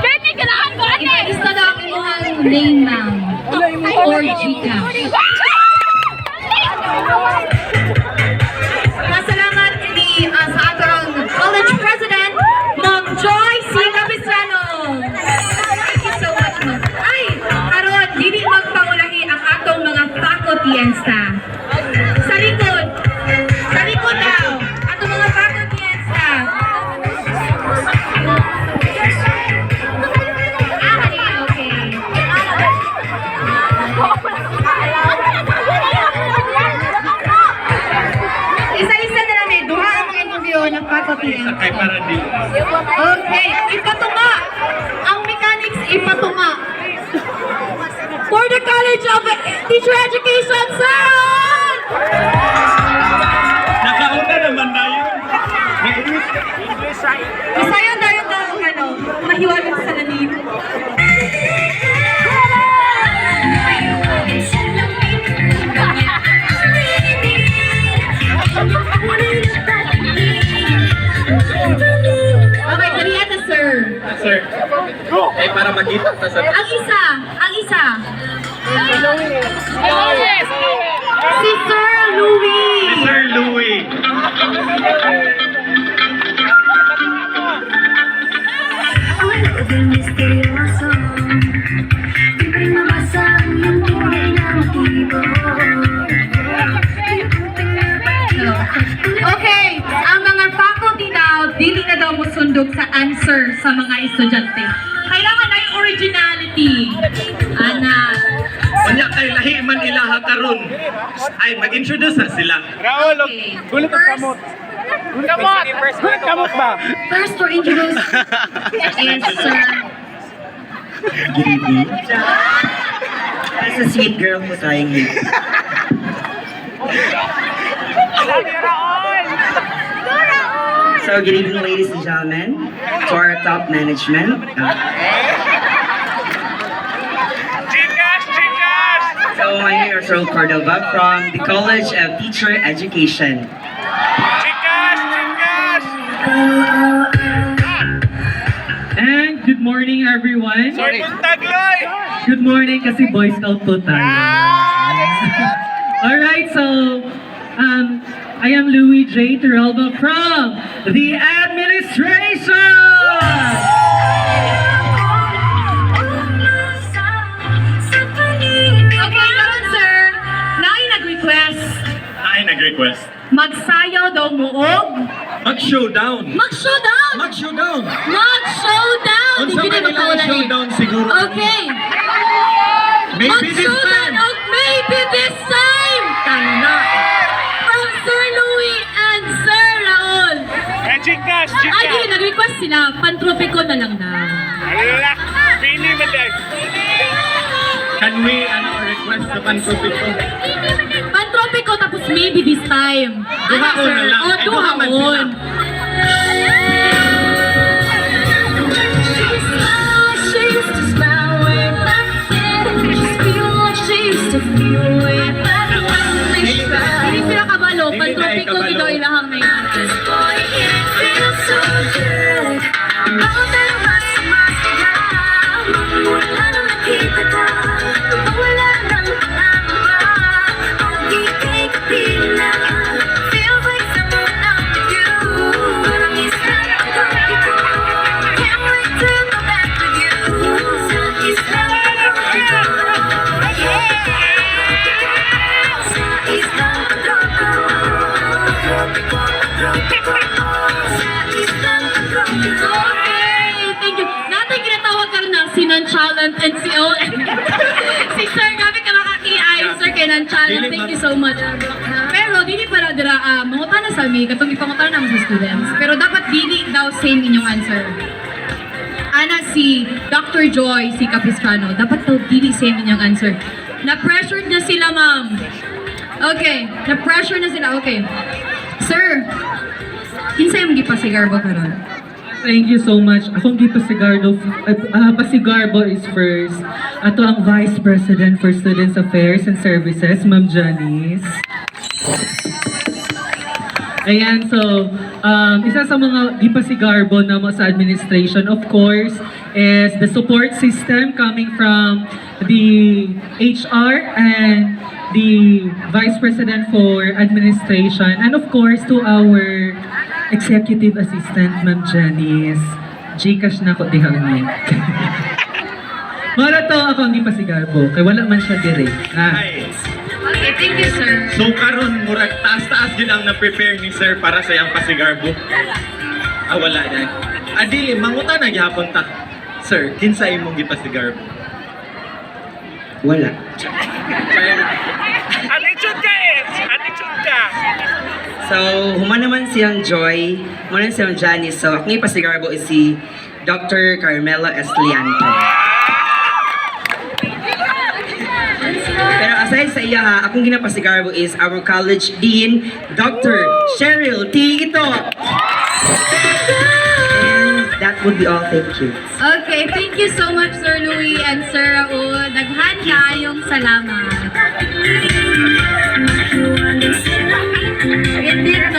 Jenny, kailangan ko ate! Isa lang imong name, ma'am. Or Gcash. Pasalamat ni ah, sa atong Isa-isa na namin. Duha ang mga interview ng faculty. Okay, ipatunga. Ang mechanics ipatunga. For the College of Teacher Education, sir! Eh, para makita ta sa... Ang isa, ang isa. Si musundog sa answer sa mga estudyante. Kailangan ay originality. Ana. Kanya kay lahi man ilaha karon. Ay, mag-introduce na sila. Okay. First, Kamot ba? first to introduce is Sir Good evening. As a sweet girl po tayong here. So, good evening, ladies and gentlemen, to our top management. Uh, so, my name is Earl Cordova from the College of Teacher Education. And good morning everyone. Sorry. Good morning kasi Boy Scout po tayo. Alright, so um, I am Louis J. Turalba from the administration! Nag-request. Magsayaw daw muog. Mag-showdown. Mag-showdown! Mag-showdown. Mag-showdown! Kung Di sa gina kanila magpawala ni. showdown siguro. Okay. Maybe this Mag-showdown time. Sila. Pantropiko na lang. Alak, pili mo din. Can we ano, request sa pansupit ko? Pantropiko tapos maybe this time. Ano, Duhaon sir? na lang. Oh, Eh, duhaon. Tried Hindi sila kabalo. Hindi na Pantropiko ikabalo. ito ilahang na yun. Si Nonchalant and si O. si Sir, grabe ka makaki-ay, Sir, kay Nonchalant. Thank you so much. Pero, dili para dira, uh, mangutan na sa mi, katong ipangutan naman sa students. Pero dapat dili daw same inyong answer. Ana, si Dr. Joy, si Capistrano, dapat daw dili same inyong answer. Na-pressured na sila, ma'am. Okay, na-pressure na sila. Okay. Sir, kinsay mong gipasigar ba karon? Thank you so much. Akong gipasigardo, uh, pasigarbo is first. Ato ang Vice President for Students Affairs and Services, Ma'am Janice. Ayan, so, um, isa sa mga gipasigarbo na mo sa administration, of course, is the support system coming from the HR and the Vice President for Administration, and of course to our Executive Assistant, Ma'am Janice. Gcash na ko diha ni. Mara to ako hindi pa si Garbo, kay wala man siya dire. Ah. Ay. Okay, thank you, sir. So karon murag taas-taas yun ang na-prepare ni sir para sa iyang pasigarbo. Ah, wala na. Adili, manguta na gyapon ta. Sir, kinsa imong gipasigarbo? Wala. Attitude ka eh. Attitude ka. So, human naman siyang Joy, human siyang Janice. So, akong ipasigarbo is si Dr. Carmela Esliante. Pero aside sa iya ha, akong ginapasigarbo is our college dean, Dr. Cheryl T. Ito. That would be all. Thank you. Okay, thank you so much, Sir Louis and Sir Raul. Daghan kayong salamat. Hindi